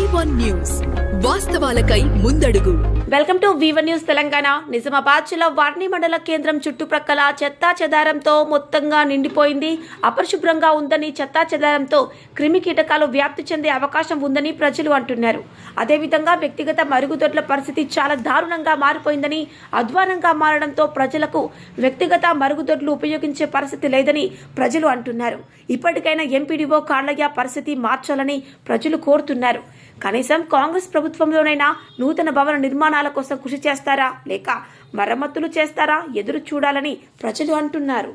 News వాస్తవాలకై ముందడుగు. Welcome to Vivan news Telangana. Nizamabad జిల్లా వర్ణి మండల కేంద్రం చుట్టుప్రక్కల చెత్తా చెదారంతో మొత్తంగా నిండిపోయింది. అపరిశుభ్రంగా ఉందని చెత్తా చెదారంతో క్రిమి కీటకాలు వ్యాప్తి చెందే అవకాశం ఉందని ప్రజలు అంటున్నారు. అదేవిధంగా వ్యక్తిగత మరుగుదొడ్ల పరిస్థితి చాలా దారుణంగా మారిపోయిందని అధ్వానంగా మారడంతో ప్రజలకు వ్యక్తిగత మరుగుదొడ్లు ఉపయోగించే పరిస్థితి లేదని ప్రజలు అంటున్నారు. ఇప్పటికైనా ఎంపీడీఓ కాళ్ళయ్య పరిస్థితి మార్చాలని ప్రజలు కోరుతున్నారు. కనీసం కాంగ్రెస్ ప్రభుత్వంలోనైనా నూతన భవన నిర్మాణాల కోసం కృషి చేస్తారా? లేక మరమ్మతులు చేస్తారా? ఎదురు చూడాలని ప్రజలు అంటున్నారు.